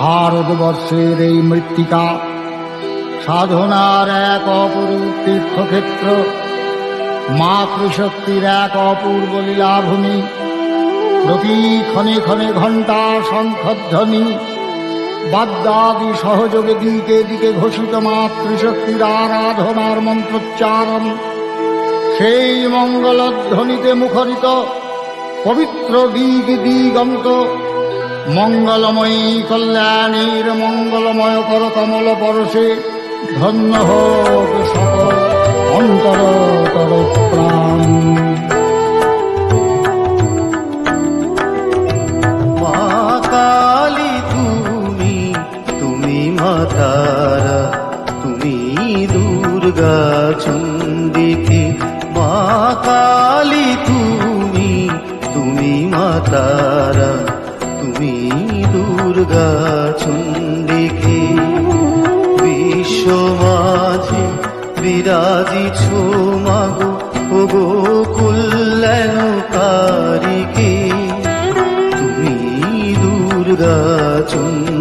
ভারতবর্ষের এই মৃত্তিকা সাধনার এক অপরূপ তীর্থক্ষেত্র, মাতৃশক্তির এক অপূর্ব লীলাভূমি প্রতি ক্ষণে ক্ষণে ঘণ্টা শঙ্খধ্বনি বাদ্যাদি সহযোগে দিকে দিকে ঘোষিত মাতৃশক্তির আরাধনার মন্ত্রোচ্চারণ। সেই মঙ্গলধ্বনিতে মুখরিত, পবিত্র দিগ দিগন্ত মঙ্গলময়ী কল্যাণীর মঙ্গলময় কর কমল পরশে, ধন্য হোক সকল তুমি দুর্গা চন্ডিকে মা কালী তুমি তুমি মাতারা তুমি দুর্গা চন্ডিকে বিশ্ব মাঝে বিরাজিছ মাগো ওগো কল্যাণকারীকে। তুমি দুর্গা চন্দ্র